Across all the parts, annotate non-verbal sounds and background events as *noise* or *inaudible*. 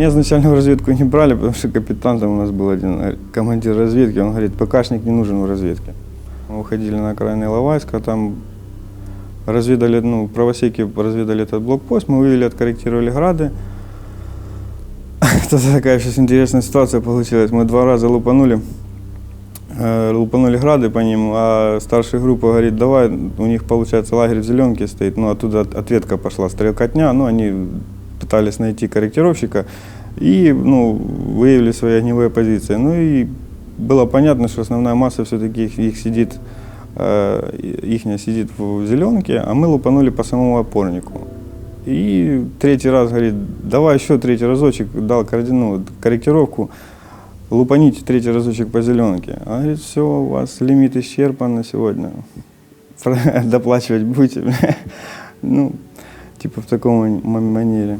Меня изначально в разведку не брали, потому что капитан там у нас был один, э, командир разведки, он говорит, ПКшник не нужен в разведке. Мы уходили на окраины Иловайска, там разведали, ну, правосеки разведали этот блокпост, мы вывели, откорректировали грады. *laughs* Это такая сейчас интересная ситуация получилась. Мы два раза лупанули, э, лупанули грады по ним, а старшая группа говорит, давай, у них, получается, лагерь в Зеленке стоит, ну, оттуда от- ответка пошла, стрелкотня, ну, они пытались найти корректировщика и, ну, выявили свои огневые позиции. Ну, и было понятно, что основная масса все-таки их, их сидит, э, ихняя сидит в Зеленке, а мы лупанули по самому опорнику. И третий раз говорит, давай еще третий разочек, дал координу, корректировку, лупаните третий разочек по зеленке. А говорит, все, у вас лимит исчерпан на сегодня. *laughs* Доплачивать будете. *laughs* Ну, типа в таком манере.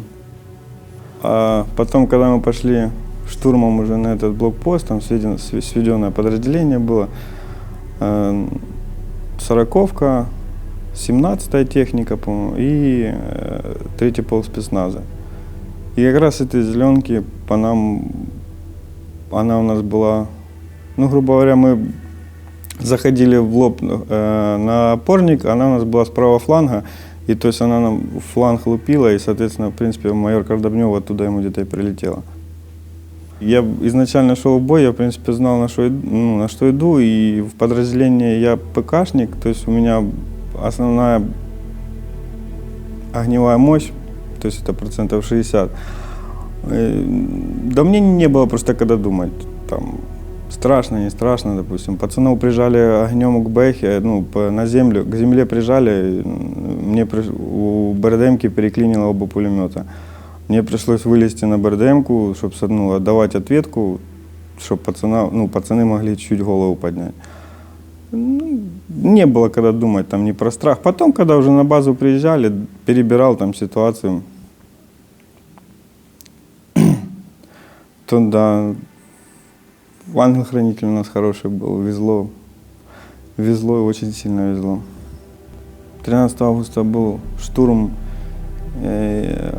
А потом, когда мы пошли штурмом уже на этот блокпост, там сведено- св- сведенное подразделение было, э, сороковка, 17-я техника, по-моему, и э, третий пол спецназа. И как раз этой зеленки по нам, она у нас была, ну, грубо говоря, мы заходили в лоб э, на опорник, она у нас была с правого фланга, и то есть она нам фланг лупила, и, соответственно, в принципе, майор Кардабнев оттуда ему где-то и прилетела. Я изначально шел в бой, я, в принципе, знал, на что, ну, на что иду, и в подразделении я ПКшник, то есть у меня основная огневая мощь, то есть это процентов 60. Э, Да мне не было просто когда думать, там, страшно, не страшно, допустим. Пацанов прижали огнем к бэхе, ну, на землю, к земле прижали, мне у БРДМки переклинило оба пулемета. Мне пришлось вылезти на БРДМку, чтобы ну, отдавать ответку, чтобы пацана, ну, пацаны могли чуть голову поднять. Ну, не было когда думать там не про страх. Потом, когда уже на базу приезжали, перебирал там ситуацию, *coughs* то да, ангел-хранитель у нас хороший был, везло. Везло очень сильно везло. 13 августа был штурм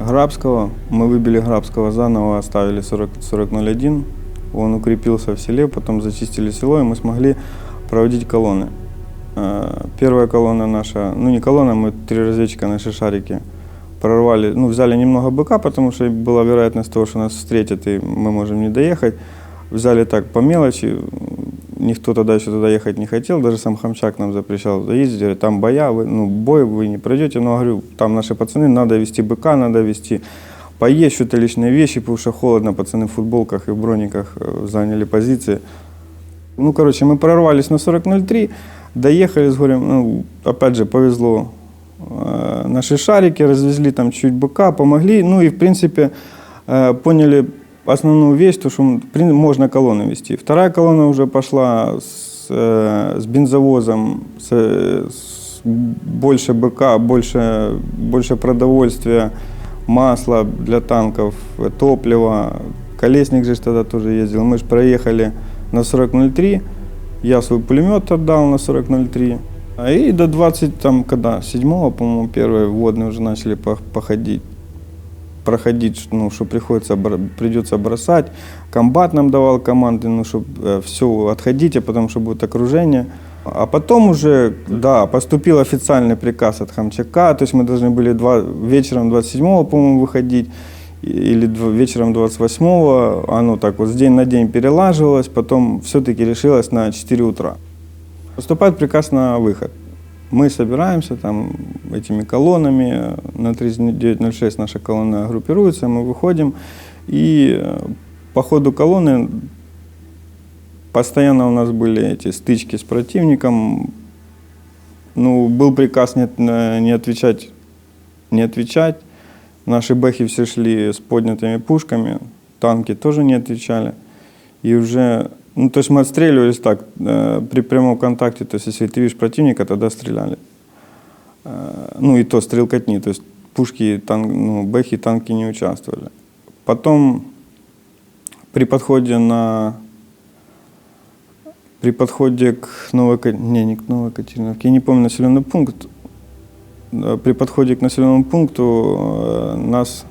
Грабского. Мы выбили Грабского заново, оставили 40 4001. Он укрепился в селе, потом зачистили село, и мы смогли проводить колонны. Первая колонна наша, ну не колонна, мы три разведчика наши шарики прорвали, ну взяли немного быка, потому что была вероятность того, что нас встретят и мы можем не доехать. Взяли так по мелочи, никто тогда еще туда ехать не хотел, даже сам Хамчак нам запрещал ездить, говорит, там боя, вы, ну бой вы не пройдете, но говорю, там наши пацаны, надо вести быка, надо вести поесть, что-то личные вещи, потому что холодно, пацаны в футболках и в брониках э, заняли позиции. Ну, короче, мы прорвались на 40.03, доехали с горем, ну, опять же, повезло. Э, Наши шарики развезли там чуть быка, помогли, ну и, в принципе, э, поняли основную вещь, то, что можно колонны вести. Вторая колонна уже пошла с, э, с бензовозом, с, э, с больше быка, больше, больше продовольствия, масла для танков, э, топлива. Колесник же тогда тоже ездил. Мы же проехали на 40.03, я свой пулемет отдал на 40.03. А И до 20, там, когда, 7 по-моему, первые вводные уже начали пох- походить проходить, ну, что приходится, придется бросать. Комбат нам давал команды, ну, чтобы все, отходите, потому что будет окружение. А потом уже, да, поступил официальный приказ от Хамчака, то есть мы должны были два, вечером 27 по-моему, выходить, или вечером 28 оно так вот с день на день перелаживалось, потом все-таки решилось на 4 утра. Поступает приказ на выход. Мы собираемся там этими колоннами, на 3906 наша колонна группируется, мы выходим, и э, по ходу колонны постоянно у нас были эти стычки с противником. Ну, был приказ не, от- не отвечать, не отвечать. Наши бэхи все шли с поднятыми пушками, танки тоже не отвечали. И уже, ну, то есть мы отстреливались так, э, при прямом контакте, то есть если ты видишь противника, тогда стреляли. Э, ну, и то стрелкотни, то есть пушки, танк, ну, бэхи, танки не участвовали. Потом при подходе на при подходе к Новой, не, не к Новой Катериновке, я не помню населенный пункт, при подходе к населенному пункту э, нас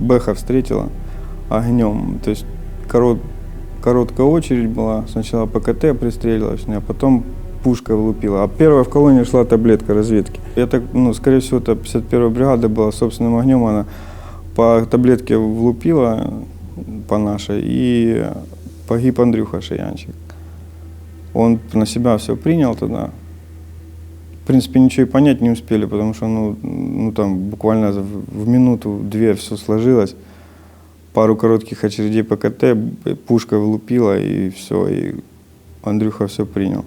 Бэха встретила. огнем. То есть корот, короткая очередь была. Сначала ПКТ пристрелилась, а потом пушка влупила. А первая в колонии шла таблетка разведки. Это, ну, скорее всего, это 51-я бригада была собственным огнем. Она по таблетке влупила по нашей и погиб Андрюха Шиянчик. Он на себя все принял тогда. В принципе, ничего и понять не успели, потому что ну, ну, там буквально в минуту-две все сложилось. Пару коротких очередей по КТ, пушка влупила, и все, и Андрюха все принял.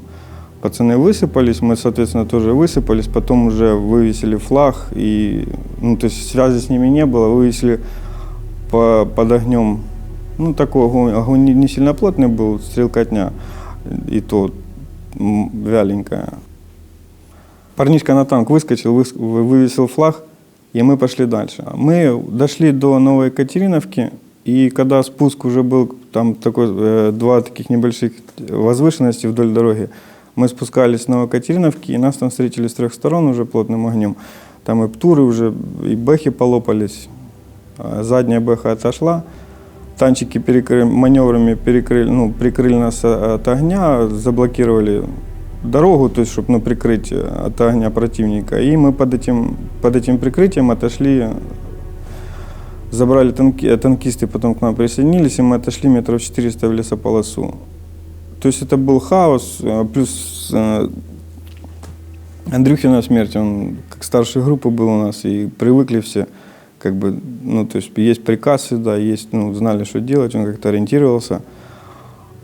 Пацаны высыпались, мы, соответственно, тоже высыпались, потом уже вывесили флаг, и, ну, то есть связи с ними не было, вывесили по, под огнем, ну, такой огонь, огонь не, не сильно плотный был, стрелкотня, и то вяленькая. Парнишка на танк выскочил, вывесил флаг, и мы пошли дальше. Мы дошли до Новой Екатериновки, и когда спуск уже был, там такой, э, два таких небольших возвышенности вдоль дороги, мы спускались с Новокатериновки, и нас там встретили с трех сторон уже плотным огнем. Там и птуры уже, и бэхи полопались. А задняя бэха отошла. Танчики перекрыли, маневрами перекрыли, ну, прикрыли нас от огня, заблокировали дорогу, то есть, чтобы ну, прикрыть от огня противника. И мы под этим, под этим прикрытием отошли, забрали танки, танкисты, потом к нам присоединились, и мы отошли метров 400 в лесополосу. То есть это был хаос, а плюс э, Андрюхина смерть, он как старшей группы был у нас, и привыкли все, как бы, ну, то есть есть приказ всегда, есть, ну, знали, что делать, он как-то ориентировался.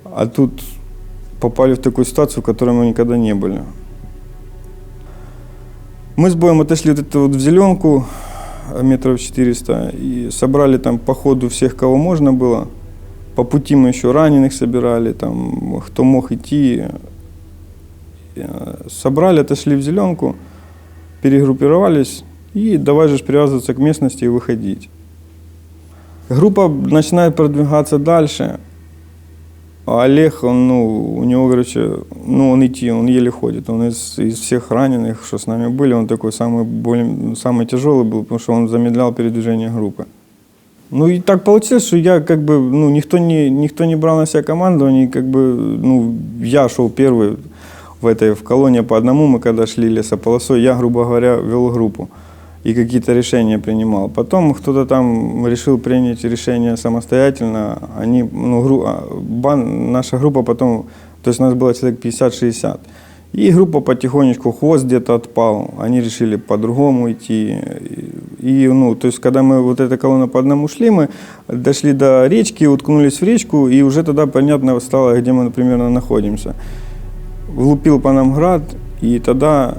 А тут попали в такую ситуацию, в которой мы никогда не были. Мы с боем отошли вот эту вот в зеленку, метров 400, и собрали там по ходу всех, кого можно было – по пути мы еще раненых собирали, там, кто мог идти. Собрали, отошли в зеленку, перегруппировались и давай же привязываться к местности и выходить. Группа начинает продвигаться дальше. А Олег, он, ну, у него, короче, ну, он идти, он еле ходит. Он из, из всех раненых, что с нами были, он такой самый, более, самый тяжелый был, потому что он замедлял передвижение группы. Ну и так получилось, что я как бы, ну, никто не, никто не брал на себя командование, как бы, ну, я шел первый в этой, в колонии по одному, мы когда шли лесополосой, я, грубо говоря, вел группу и какие-то решения принимал. Потом кто-то там решил принять решение самостоятельно, они, ну, гру, а, бан, наша группа потом, то есть у нас было человек 50-60, и группа потихонечку, хвост где-то отпал, они решили по-другому идти. И, ну, то есть, когда мы вот эта колонна по одному шли, мы дошли до речки, уткнулись в речку, и уже тогда понятно стало, где мы примерно находимся. Влупил по нам град, и тогда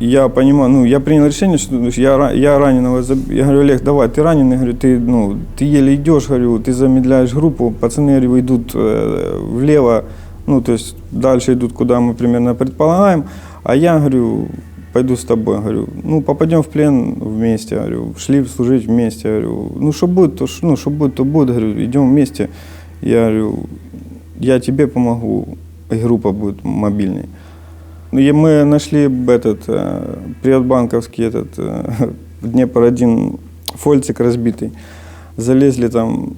я понимаю, ну, я принял решение, что я, я раненого, я говорю, Олег, давай, ты раненый, говорю, ты, ну, ты еле идешь, говорю, ты замедляешь группу, пацаны, говорю, идут э, влево, ну, то есть дальше идут, куда мы примерно предполагаем. А я говорю, пойду с тобой. Говорю, ну, попадем в плен вместе. Говорю, шли служить вместе. Говорю, ну, что будет, то, ну, что будет, то будет. Говорю, идем вместе. Я говорю, я тебе помогу, и группа будет мобильной. Ну, мы нашли этот э, приватбанковский этот э, Днепр-1 фольцик разбитый. Залезли там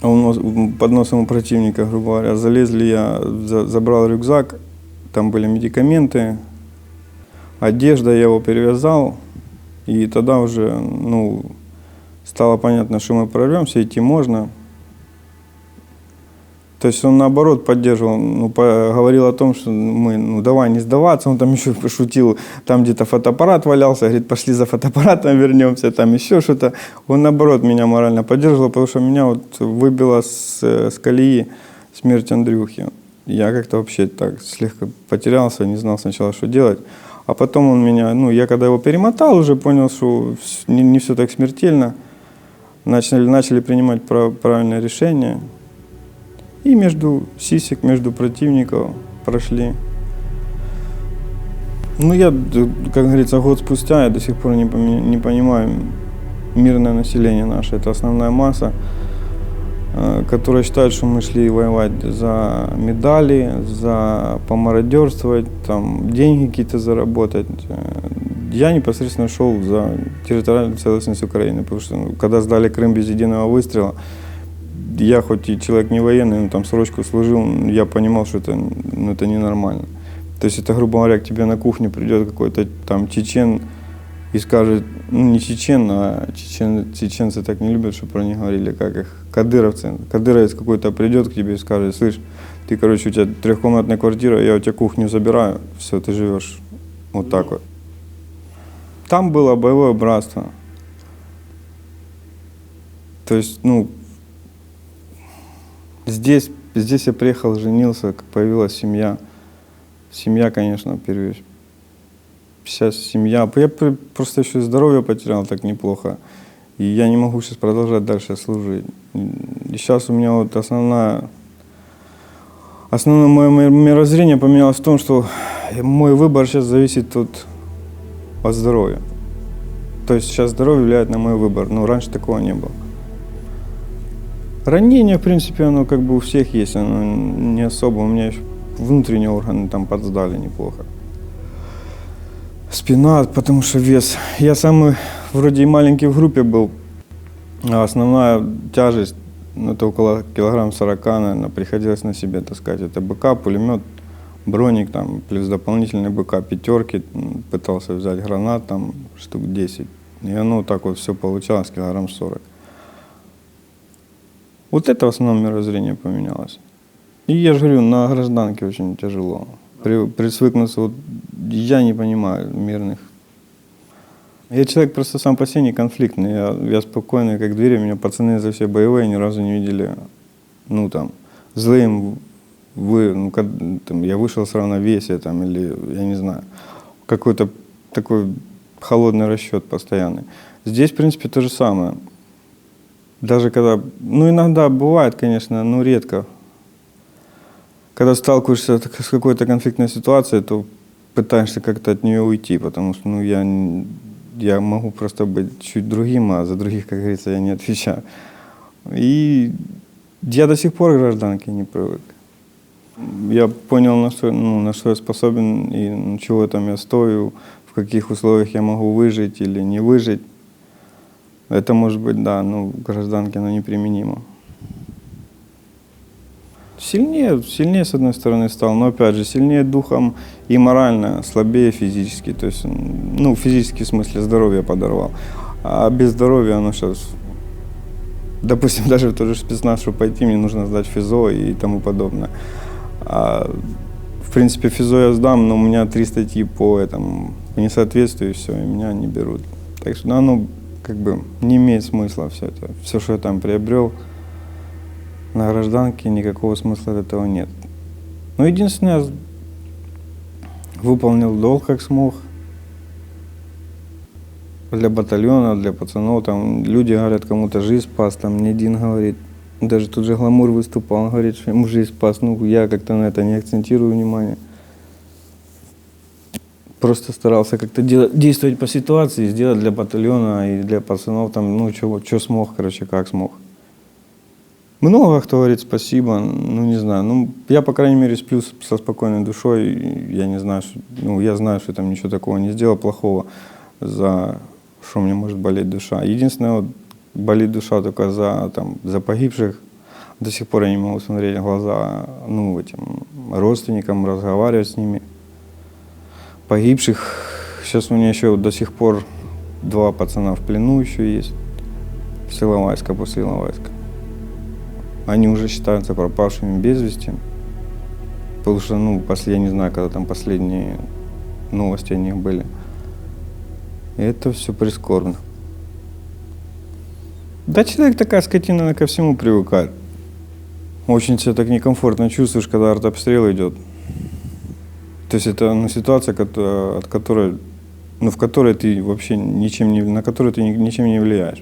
а под носом у противника, грубо говоря. Залезли, я забрал рюкзак, там были медикаменты, одежда, я его перевязал. И тогда уже ну, стало понятно, что мы прорвемся, идти можно. То есть он наоборот поддерживал, ну, говорил о том, что мы, ну давай не сдаваться, он там *laughs* еще пошутил, там где-то фотоаппарат валялся, говорит, пошли за фотоаппаратом *laughs* вернемся, там еще что-то. Он наоборот меня морально поддерживал, потому что меня вот выбило с, с колеи смерть Андрюхи. Я как-то вообще так слегка потерялся, не знал сначала, что делать. А потом он меня, ну, я когда его перемотал, уже понял, что не, не все так смертельно. Начали, начали принимать прав, правильное решение. И между сисек, между противников прошли. Ну, я, как говорится, год спустя, я до сих пор не, не понимаю мирное население наше. Это основная масса, э, которая считает, что мы шли воевать за медали, за помародерствовать, там, деньги какие-то заработать. я непосредственно шел за территориальную целостность Украины, потому что ну, когда сдали Крым без единого выстрела, я хоть и человек не военный, но там срочку служил, я понимал, что это, ну, это ненормально. То есть это, грубо говоря, к тебе на кухню придет какой-то там чечен и скажет, ну не чечен, а чечен, чеченцы так не любят, чтобы про них говорили, как их, кадыровцы. Кадыровец какой-то придет к тебе и скажет, слышь, ты, короче, у тебя трехкомнатная квартира, я у тебя кухню забираю, все, ты живешь вот так вот. Там было боевое братство. То есть, ну, здесь, здесь я приехал, женился, появилась семья. Семья, конечно, первее. Сейчас семья. Я просто еще здоровье потерял так неплохо. И я не могу сейчас продолжать дальше служить. И сейчас у меня вот основная Основное мое ми- мировоззрение поменялось в том, что мой выбор сейчас зависит от, от здоровья. То есть сейчас здоровье влияет на мой выбор, но раньше такого не было. Ранение, в принципе, оно как бы у всех есть, оно не особо. У меня еще внутренние органы там подсдали неплохо. Спина, потому что вес. Я самый вроде и маленький в группе был, а основная тяжесть, ну, это около килограмм 40, наверное, приходилось на себе таскать. Это БК, пулемет, броник, там, плюс дополнительный БК, пятерки, пытался взять гранат, там, штук 10. И оно так вот все получалось, килограмм 40. Вот это в основном мировоззрение поменялось. И я же говорю, на гражданке очень тяжело. При, присвыкнуться, вот я не понимаю мирных. Я человек просто сам по себе не конфликтный. Я, я спокойный, как двери. Меня пацаны за все боевые ни разу не видели, ну там, злым. Вы, ну, как, там, я вышел с равновесия, там, или, я не знаю, какой-то такой холодный расчет постоянный. Здесь, в принципе, то же самое. Даже когда, ну, иногда бывает, конечно, но редко. Когда сталкиваешься с какой-то конфликтной ситуацией, то пытаешься как-то от нее уйти, потому что, ну, я, я могу просто быть чуть другим, а за других, как говорится, я не отвечаю. И я до сих пор к гражданке не привык. Я понял, на что, ну, на что я способен и на чего там я стою, в каких условиях я могу выжить или не выжить. Это может быть, да, ну, к гражданке оно неприменимо. Сильнее, сильнее, с одной стороны, стал, но опять же, сильнее духом и морально, слабее физически. То есть, ну, физически в смысле здоровье подорвал. А без здоровья оно сейчас, допустим, *laughs* даже в тот же спецназ, чтобы пойти, мне нужно сдать физо и тому подобное. А, в принципе, физо я сдам, но у меня три статьи по этому по несоответствию, и все, и меня не берут. Так что, ну, оно как бы не имеет смысла все это. Все, что я там приобрел, на гражданке никакого смысла от этого нет. Но единственное, я выполнил долг как смог. Для батальона, для пацанов, там люди говорят, кому-то жизнь спас, там не один говорит. Даже тут же Гламур выступал, он говорит, что ему жизнь спас. Ну, я как-то на это не акцентирую внимание. Просто старался как-то действовать по ситуации, сделать для батальона и для пацанов, там, ну, что смог, короче, как смог. Много кто говорит спасибо, ну не знаю. Ну, я, по крайней мере, сплю со спокойной душой. Я не знаю, что, ну, я знаю, что там ничего такого не сделал плохого, за что мне может болеть душа. Единственное, вот, болит душа только за, там, за погибших. До сих пор я не могу смотреть в глаза ну, этим родственникам, разговаривать с ними. Погибших. Сейчас у меня еще до сих пор два пацана в плену еще есть. С Иловайска, после Иловайска они уже считаются пропавшими без вести. Потому что, ну, после, я не знаю, когда там последние новости о них были. И это все прискорбно. Да, человек такая скотина, она ко всему привыкает. Очень себя так некомфортно чувствуешь, когда артобстрел идет. То есть это ну, ситуация, от которой, ну, в которой ты вообще ничем не, на которую ты ни- ничем не влияешь.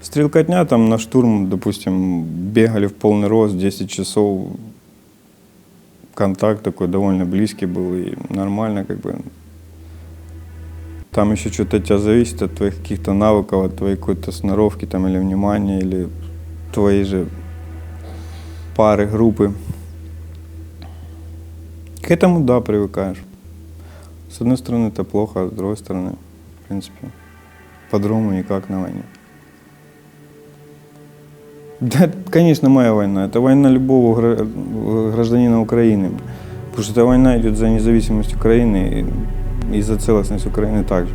Стрелкотня там на штурм, допустим, бегали в полный рост 10 часов. Контакт такой довольно близкий был и нормально как бы. Там еще что-то от тебя зависит от твоих каких-то навыков, от твоей какой-то сноровки там или внимания, или твоей же пары, группы. К этому, да, привыкаешь. С одной стороны, это плохо, а с другой стороны, принципе. По-другому никак на войне. Да, это, конечно, моя война. Это война любого гра- гражданина Украины. Потому что эта война идет за независимость Украины и, и за целостность Украины также.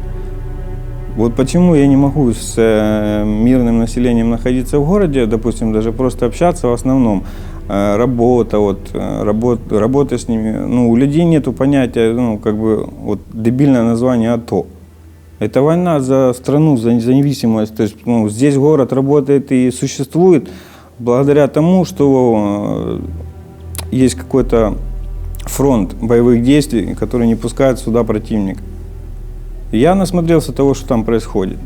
Вот почему я не могу с э, мирным населением находиться в городе, допустим, даже просто общаться в основном. Э, работа, вот, э, работ, работа с ними. Ну, у людей нету понятия, ну, как бы, вот, дебильное название АТО. Это война за страну, за независимость. То есть ну, здесь город работает и существует благодаря тому, что э, есть какой-то фронт боевых действий, который не пускает сюда противника. Я насмотрелся того, что там происходит.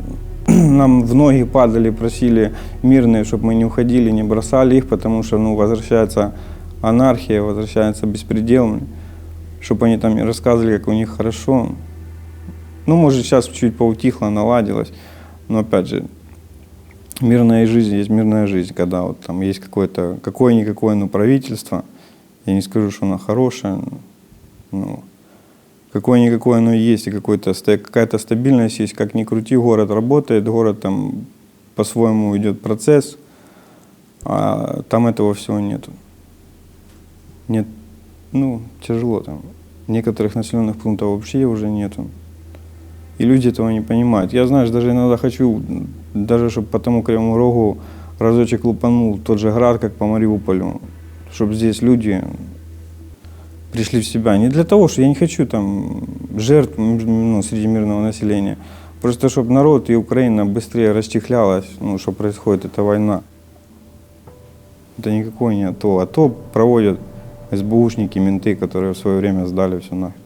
*clears throat* Нам в ноги падали, просили мирные, чтобы мы не уходили, не бросали их, потому что ну, возвращается анархия, возвращается беспредел, чтобы они там рассказывали, как у них хорошо. Ну, может, сейчас чуть поутихло, наладилось, но опять же, мирная жизнь есть мирная жизнь, когда вот там есть какое-то, какое-никакое, ну, правительство, я не скажу, что оно хорошее, ну, какое-никакое оно есть, и какой-то, какая-то стабильность есть, как ни крути, город работает, город там по-своему идет процесс, а там этого всего нету. Нет, ну, тяжело там. Некоторых населенных пунктов вообще уже нету. И люди этого не понимают. Я, знаешь, даже иногда хочу, даже чтобы по тому Кривому Рогу разочек лупанул тот же град, как по Мариуполю, чтобы здесь люди пришли в себя. Не для того, что я не хочу там жертв ну, среди мирного населения. Просто чтобы народ и Украина быстрее расчехлялась, ну, что происходит, это война. Это никакое не АТО. АТО проводят СБУшники, менты, которые в свое время сдали все нахер.